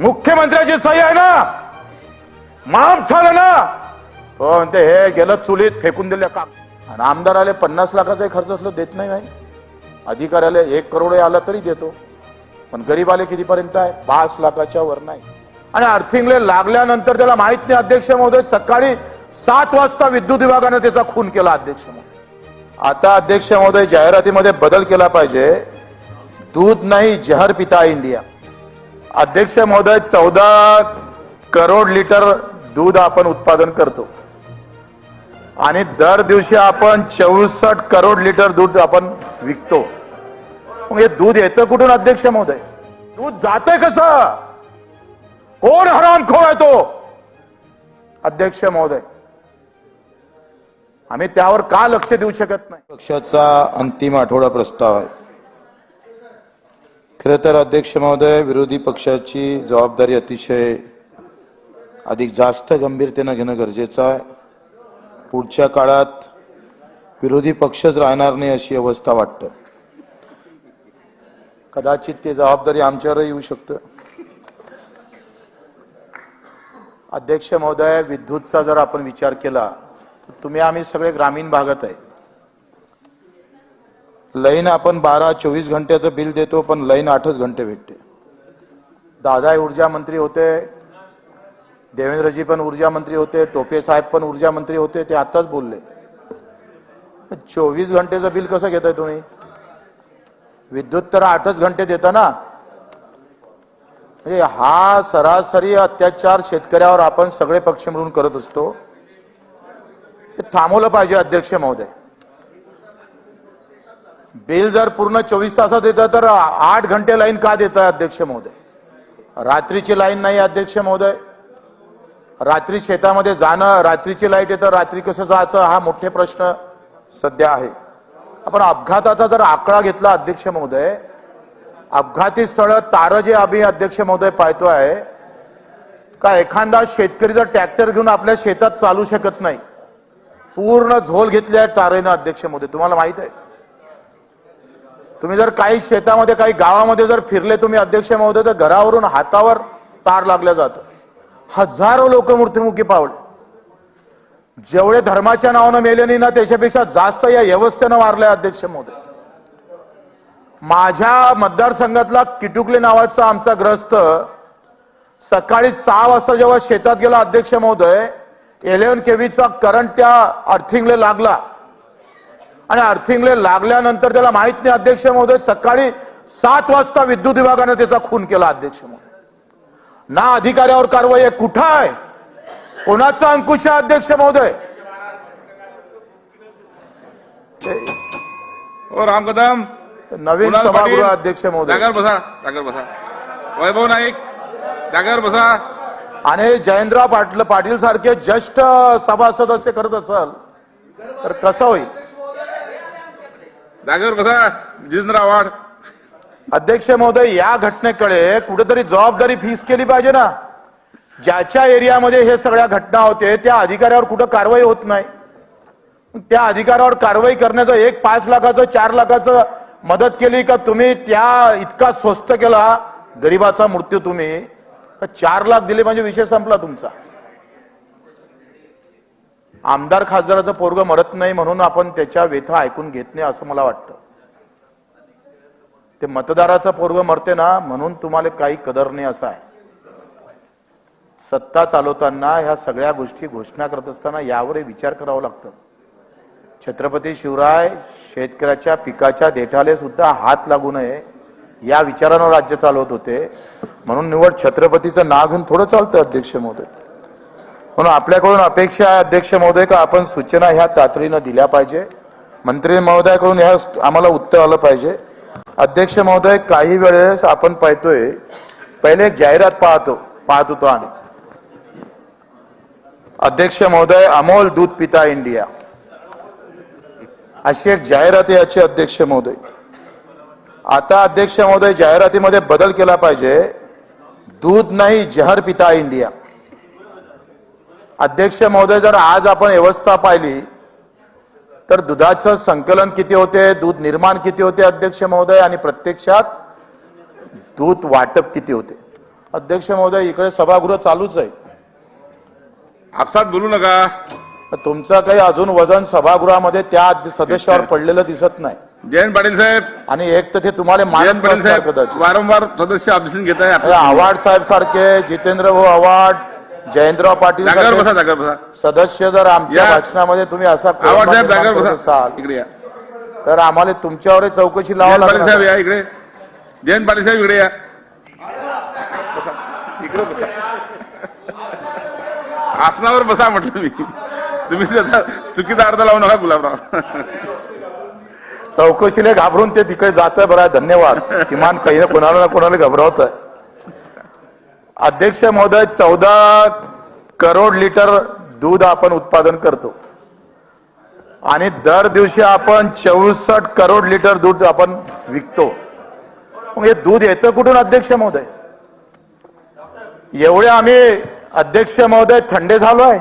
मुख्यमंत्र्याची सही आहे ना? माफ झालं ना? तो म्हणते हे गेलं चुलीत फेकून दिल्या का आणि आमदाराले पन्नास लाखाचा खर्च असलो देत नाही भाई अधिकाऱ्याला एक करोड आला तरी देतो. पण गरीबाले कितीपर्यंत आहे? पाच लाखाच्या वर नाही. आणि अर्थिंगले लागल्यानंतर त्याला माहीत नाही अध्यक्ष महोदय सकाळी सात वाजता विद्युत विभागानं त्याचा खून केला अध्यक्ष महोदय. आता अध्यक्ष महोदय जाहिरातीमध्ये बदल केला पाहिजे. दूध नाही जहर पिता इंडिया. अध्यक्ष महोदय चौदा करोड लिटर दूध आपण उत्पादन करतो. आणि दर दिवशी आपण चौसष्ट करोड लिटर दूध आपण विकतो. मग हे दूध येतं कुठून अध्यक्ष महोदय? दूध जातंय कसं? कोण हरामखोर आहे तो? अध्यक्ष महोदय आम्ही त्यावर का लक्ष देऊ शकत नाही? पक्षाचा अंतिम आठवडा प्रस्ताव आहे. खरं तर अध्यक्ष महोदय विरोधी पक्षाची जबाबदारी अतिशय अधिक जास्त गंभीरतेनं घेणं गरजेचं आहे. पुढच्या काळात विरोधी पक्षच राहणार नाही अशी अवस्था वाटतं. कदाचित ती जबाबदारी आमच्यावर येऊ शकतं. अध्यक्ष महोदय विद्युतचा जर आपण विचार केला तर तुम्ही आम्ही सगळे ग्रामीण भागात आहे. लाईन आपण बारा चोवीस घंट्याचं बिल देतो पण लाईन आठच घंटे भेटते. दादा ऊर्जा मंत्री होते देवेंद्रजी पण ऊर्जा मंत्री होते टोपे साहेब पण ऊर्जा मंत्री होते ते आताच बोलले. चोवीस घंटेचं बिल कसं घेताय तुम्ही? विद्युत तर आठच घंटे देता ना? म्हणजे हा सरासरी अत्याचार शेतकऱ्यावर आपण सगळे पक्ष मिळून करत असतो. हे थांबवलं पाहिजे अध्यक्ष महोदय. बिल जर पूर्ण चोवीस तासात येतं तर आठ घंटे लाईन का देत आहे अध्यक्ष महोदय? रात्रीची लाईन नाही अध्यक्ष महोदय. रात्री शेतामध्ये जाणं रात्रीची लाइट येतं रात्री कसं जायचं हा मोठे प्रश्न सध्या आहे. आपण अपघाताचा जर आकडा घेतला अध्यक्ष महोदय अपघाती स्थळ तारं जे आम्ही अध्यक्ष महोदय पाहतो आहे का एखादा शेतकरी जर ट्रॅक्टर घेऊन आपल्या शेतात चालू शकत नाही पूर्ण झोल घेतली आहे तारेनं अध्यक्ष महोदय तुम्हाला माहीत आहे? तुम्ही जर काही शेतामध्ये काही गावामध्ये जर फिरले तुम्ही अध्यक्ष महोदय तर घरावरून हातावर तार लागल्या जातं. हजारो लोक मृत्युमुखी पावले. जेवढे धर्माच्या नावानं मेले नाही ना त्याच्यापेक्षा जास्त या व्यवस्थेनं मारले अध्यक्ष महोदय. माझ्या मतदारसंघातला किटुकले नावाचा आमचा ग्रस्त सकाळी सहा वाजता जेव्हा शेतात गेला अध्यक्ष महोदय इलेव्हन केव्हीचा करंट त्या अर्थिंगले लागला. आणि अर्थिंगले लागल्यानंतर त्याला माहीत नाही अध्यक्ष महोदय सकाळी सात वाजता विद्युत विभागानं त्याचा खून केला अध्यक्ष महोदय. ना अधिकाऱ्यावर कारवाई आहे कुठं आहे? कोणाचा अंकुश आहे अध्यक्ष महोदय? ओ राम कदम. नवीन सभागृह अध्यक्ष महोदय. बसा जागेवर बसा. वैभव नाईक जागेवर बसा. आणि जयेंद्र पाटील पाटील सारखे ज्येष्ठ सभासद असे करत असाल तर कसं होईल? जागेवर बसा जितेंद्र आव्हाड अध्यक्ष महोदय या घटनेकडे कुठेतरी जबाबदारी फीस केली पाहिजे ना. ज्याच्या एरियामध्ये हे सगळ्या घटना होते त्या अधिकाऱ्यावर कुठं कारवाई होत नाही. त्या अधिकाऱ्यावर कारवाई करण्याचं एक पाच लाखाचं चार लाखाचं मदत केली का तुम्ही त्या इतका स्वस्त केला? गरीबाचा मृत्यू तुम्ही. चार लाख दिले म्हणजे विषय संपला तुमचा. आमदार खासदाराचं पोरग मरत नाही म्हणून आपण त्याच्या व्यथा ऐकून घेत नाही असं मला वाटतं. ते मतदाराचं पोरग मरते ना म्हणून तुम्हाला काही कदर नाही असं आहे. सत्ता चालवताना ह्या सगळ्या गोष्टी घोषणा करत असताना यावरही विचार करावा लागतं. छत्रपती शिवराय शेतकऱ्याच्या पिकाच्या देठाले सुद्धा हात लागू नये या विचारानं राज्य चालवत होते. म्हणून निवड छत्रपतीचं नाव घेऊन थोडं चालतं अध्यक्ष महोदय. म्हणून आपल्याकडून अपेक्षा आहे अध्यक्ष महोदय का आपण सूचना ह्या तातडीनं दिल्या पाहिजे? मंत्री महोदयाकडून ह्या आम्हाला उत्तर आलं पाहिजे. अध्यक्ष महोदय काही वेळेस आपण पाहतोय पहिले एक जाहिरात पाहतो पाहत होतो आम्ही. अध्यक्ष महोदय अमोल दूध पिता इंडिया. अशी एक जाहिरात आहे याची अध्यक्ष महोदय. आता अध्यक्ष महोदय जाहिरातीमध्ये बदल केला पाहिजे. दूध नाही जहर पिता इंडिया. अध्यक्ष महोदय जर आज आपण व्यवस्था पाहिली तर दुधाचं संकलन किती होते? दूध निर्माण किती होते अध्यक्ष महोदय? आणि प्रत्यक्षात दूध वाटप किती होते? अध्यक्ष महोदय इकडे सभागृह चालूच आहे. आपसात बोलू नका. तुमचं काही अजून वजन सभागृहामध्ये त्या सदस्यावर पडलेलं दिसत नाही. जयंत पाटील साहेब. आणि एक तर ते तुम्हाला मानत पाटील साहेब वारंवार सदस्य घेत आहे आव्हाड साहेब सारखे जितेंद्र भाऊ आव्हाड जयंतराव पाटील जागेवर बसा सारखे जागेवर बसा. सदस्य जर आमच्या या. भाषणामध्ये तुम्ही असा आवाड कोळंबा साहेब निर्माण जागेवर करत बसा. असाल इकडे या. तर आम्हाला तुमच्यावर चौकशी लावा जयंत पाटील साहेब लागणार या इकडे. जयंत पाटील साहेब इकडे या. बसा. इकडे बसा. आसनावर बसा म्हटलं मी. तुम्ही त्याचा चुकीचा अर्थ लावू नका गुलाबराव. चौकशीला घाबरून ते तिकडे जात आहे बरं. आहे, धन्यवाद. किमान काही ना कोणाला ना कोणाला घबरावत आहे अध्यक्ष महोदय चौदा करोड लिटर दूध आपण उत्पादन करतो. आणि दर दिवशी आपण चौसष्ट करोड लिटर दूध आपण विकतो. मग हे दूध येतं कुठून अध्यक्ष महोदय? एवढे आम्ही अध्यक्ष महोदय थंडे झालो आहे.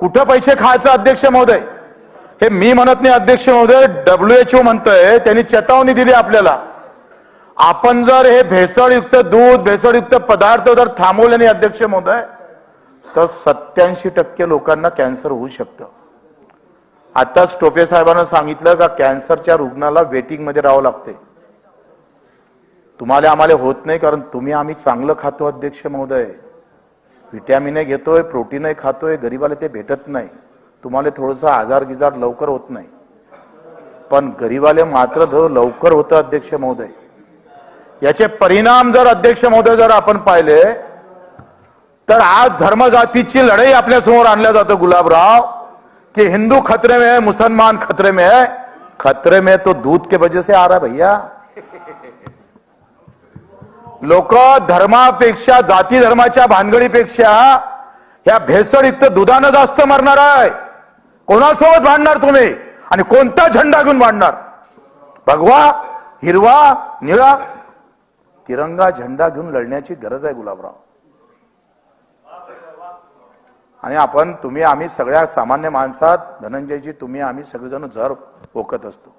कुठं पैसे खायचं अध्यक्ष महोदय? हे मी म्हणत नाही अध्यक्ष महोदय डब्ल्यू एच ओ म्हणतोय त्यांनी चेतावणी दिली आपल्याला. आपण जर हे भेसळयुक्त दूध भेसळयुक्त पदार्थ जर थांबवले नाही अध्यक्ष महोदय तर सत्याऐंशी टक्के लोकांना कॅन्सर होऊ शकतं. आताच टोपे साहेबांना सांगितलं का कॅन्सरच्या रुग्णाला वेटिंगमध्ये राहावं लागते. तुम्हाला आम्हाला होत नाही कारण तुम्ही आम्ही चांगलं खातो अध्यक्ष महोदय. व्हिटॅमिन घेतोय प्रोटीनही खातोय गरीबाला ते भेटत नाही. तुम्हाला थोडंसं आजार गिजार लवकर होत नाही. पण गरीबाला मात्र लवकर होतं अध्यक्ष महोदय. याचे परिणाम जर अध्यक्ष महोदय जर आपण पाहिले तर आज धर्मजातीची लढाई आपल्यासमोर आणल्या जातं गुलाबराव. कि हिंदू खतरे में है मुसलमान खतरे में है. खतरे में तो दूध के वजह से आ रहा है भैया. लोक धर्मापेक्षा जाती धर्माच्या भानगडीपेक्षा या भेसळयुक्त दुधानं जास्त मरणार आहे. कोणासोबत भांडणार तुम्ही? आणि कोणता झेंडा घेऊन भांडणार? भगवा हिरवा निळा तिरंगा झेंडा घेऊन लढण्याची गरज आहे गुलाबराव. आणि आपण तुम्ही आम्ही सगळ्या सामान्य माणसात धनंजयजी तुम्ही आम्ही सगळेजण झर ओकत असतो.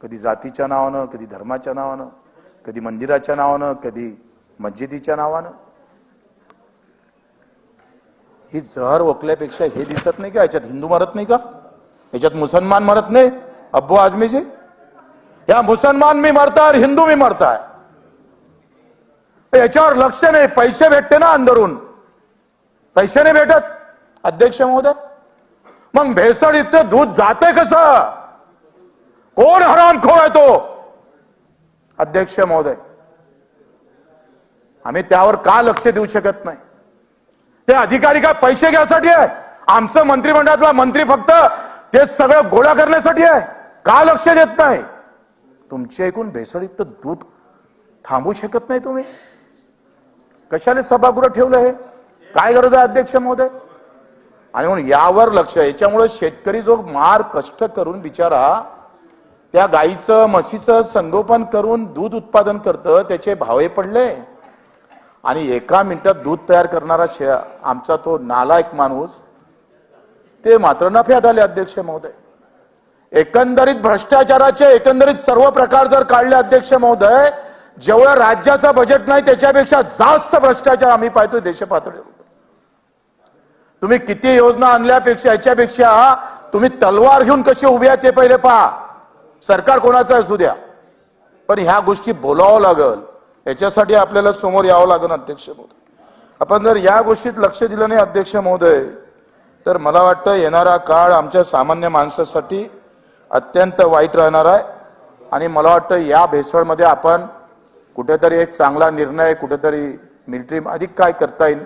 कधी जातीच्या नावानं कधी धर्माच्या नावानं कधी मंदिराच्या नावानं कधी मस्जिदीच्या नावानं. ही जहर ओकल्यापेक्षा हे दिसत नाही का? याच्यात हिंदू मरत नाही का? याच्यात मुसलमान मरत नाही? अब्बू आजमीजी? या मुसलमान मी मरताय हिंदू मी मरताय. याच्यावर लक्ष नाही. पैसे भेटते ना अंदरून. पैसे नाही भेटत. अध्यक्ष महोदय मग भेसळ इथं दूध जाते कसं? कोण हराम आहे तो? अध्यक्ष महोदय आम्ही त्यावर का लक्ष देऊ शकत नाही? ते अधिकारी काय पैसे घ्यासाठी आहे? आमचं मंत्रिमंडळातला मंत्री फक्त ते सगळं गोळा करण्यासाठी आहे. का लक्ष देत नाही? तुमचे ऐकून भेसळीत दूध थांबू शकत नाही तुम्ही? कशाला सभागृह ठेवलं हे? काय गरज आहे अध्यक्ष महोदय? आणि म्हणून यावर लक्ष याच्यामुळे शेतकरी जो मार कष्ट करून बिचारा त्या गाईचं म्हशीचं संगोपन करून दूध उत्पादन करतं त्याचे भावे पडले. आणि एका मिनिटात दूध तयार करणारा शे आमचा तो नालायक माणूस ते मात्र नफ्यात आले अध्यक्ष महोदय. एकंदरीत भ्रष्टाचाराचे एकंदरीत सर्व प्रकार जर काढले अध्यक्ष महोदय जेवढं राज्याचं बजेट नाही त्याच्यापेक्षा जास्त भ्रष्टाचार आम्ही पाहतोय देश पातळीवर तुम्ही किती योजना आणल्यापेक्षा याच्यापेक्षा तुम्ही तलवार घेऊन कशी उभी आहे ते पहिले पहा. सरकार कोणाचं असू द्या. पण ह्या गोष्टी बोलावं लागल. याच्यासाठी आपल्याला समोर यावं लागेल अध्यक्ष महोदय. आपण जर या गोष्टीत लक्ष दिलं नाही अध्यक्ष महोदय तर मला वाटतं येणारा काळ आमच्या सामान्य माणसासाठी अत्यंत वाईट राहणार आहे. आणि मला वाटतं या भेसळमध्ये आपण कुठेतरी एक चांगला निर्णय कुठेतरी मिलिटरी अधिक काय करता येईल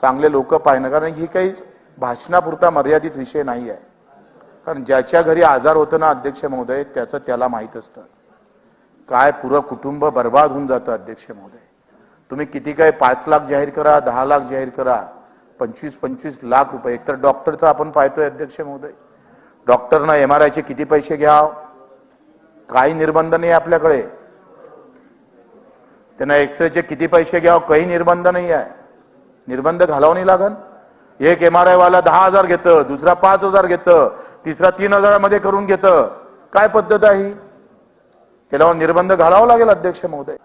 चांगले लोक पाहिणं. कारण ही काही भाषणापुरता मर्यादित विषय नाही आहे. कारण ज्याच्या घरी आजार होतं ना अध्यक्ष महोदय त्याचं त्याला माहीत असतं. काय पुरं कुटुंब बर्बाद होऊन जातं अध्यक्ष महोदय. तुम्ही किती काय पाच लाख जाहीर करा दहा लाख जाहीर करा पंचवीस पंचवीस लाख रुपये. एकतर डॉक्टरचा आपण पाहतोय अध्यक्ष महोदय. डॉक्टरनं एम आर आयचे किती पैसे घ्याव? काही निर्बंध नाही आपल्याकडे. त्यांना एक्सरेचे किती पैसे घ्यावं काही निर्बंध नाही आहे. निर्बंध घालावं नाही लागन एक एम आर आय वाला दहा हजार घेतं दुसरा पाच हजार घेतं तिसरा तीन हजारामध्ये करून घेतं. काय पद्धत आहे ही? त्याला निर्बंध घालावं लागेल अध्यक्ष महोदय.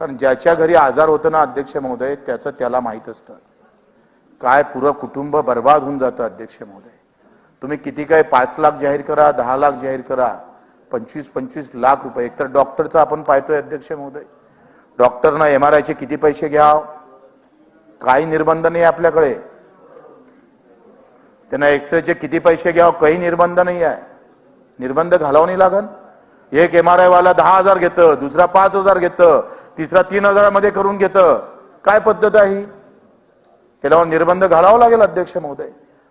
कारण ज्याच्या घरी आजार होतं ना अध्यक्ष महोदय त्याचं त्याला माहीत असतं. काय पुरं कुटुंब बर्बाद होऊन जातं अध्यक्ष महोदय. तुम्ही किती काय पाच लाख जाहीर करा दहा लाख जाहीर करा. पंचवीस पंचवीस लाख रुपये. एकतर डॉक्टरचं आपण पाहतोय अध्यक्ष महोदय. डॉक्टरनं एम आर आयचे किती पैसे घ्याव? काही निर्बंध नाही आपल्याकडे. त्यांना एक्सरेचे किती पैसे घ्याव? काही निर्बंध नाही आहे. निर्बंध घालावं नाही लागन. एक एम आर आय वाला दहा हजार घेतं दुसरा पाच हजार घेतं तिसरा तीन हजारामध्ये करून घेतं. काय पद्धत आहे ही? त्याला निर्बंध घालावं लागेल अध्यक्ष महोदय.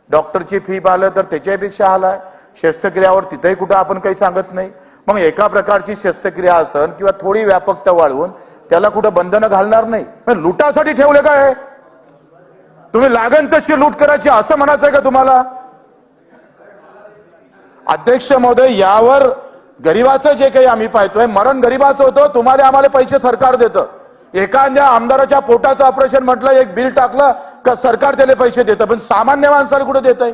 डॉक्टरची फी पाहिलं तर त्याच्यापेक्षा आलाय आहे. शस्त्रक्रियावर तिथेही कुठं आपण काही सांगत नाही. मग एका प्रकारची शस्त्रक्रिया असन किंवा थोडी व्यापकता वाढवून त्याला कुठं बंधनं घालणार नाही. पण लुटासाठी ठेवले काय? तुम्ही लागण तशी लूट करायची असं म्हणायचं आहे का तुम्हाला? अध्यक्ष महोदय यावर गरीबाचं जे काही आम्ही पाहतोय मरण गरीबाचं होतं तुम्हाला आम्हाला पैसे सरकार देतं. एखाद्या आमदाराच्या पोटाचं ऑपरेशन म्हटलं एक बिल टाकलं का सरकार त्याला पैसे देतं? पण सामान्य माणसाला कुठे देत आहे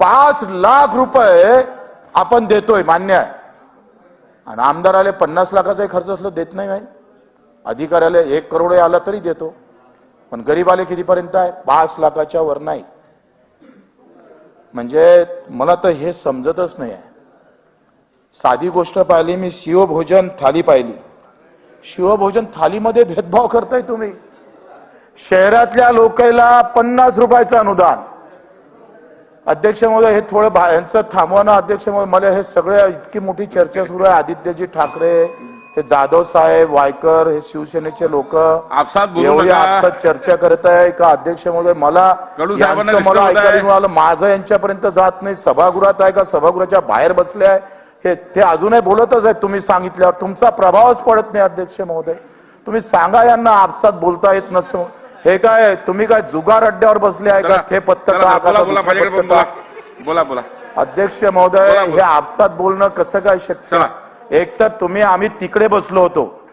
पाच लाख रुपये आपण देतोय मान्य आहे. आणि आमदाराला पन्नास लाखाचा खर्च असलो देत नाही भाई. अधिकाऱ्याला एक करोड आला तरी देतो. पण गरीबाले कितीपर्यंत आहे? पाच लाखाच्या वर नाही. म्हणजे मला तर हे समजतच नाही आहे. साधी गोष्ट पाहिली मी शिवभोजन थाली पाहिली. शिवभोजन थालीमध्ये भेदभाव करताय तुम्ही. शहरातल्या लोकांना पन्नास रुपयाचं अनुदान. अध्यक्ष महोदय हे थोडं यांचं थांबवा ना अध्यक्ष महोदय मला हे सगळे इतकी मोठी चर्चा सुरू आहे. आदित्यजी ठाकरे हे जाधव साहेब वायकर हे शिवसेनेचे लोक एवढी. आपसात चर्चा करत आहे. का अध्यक्ष महोदय मला यांचं मला आहे. ऐकायला मिळालं. माझं यांच्यापर्यंत जात नाही. सभागृहात आहे का? सभागृहाच्या बाहेर बसले आहे. हे ते अजूनही बोलतच आहेत. तुम्ही सांगितल्यावर तुमचा प्रभावच पडत नाही अध्यक्ष महोदय तुम्ही सांगा यांना आपसात बोलता येत नसतं. हे काय तुम्ही काय जुगार अड्ड्यावर बसले आहे का? चला, ते पत्ता चला, का बोला बोला. अध्यक्ष महोदय हे. आपसात बोलणं कसं काय शक्य. एक तर तुम्ही आम्ही तिकडे बसलो होतो.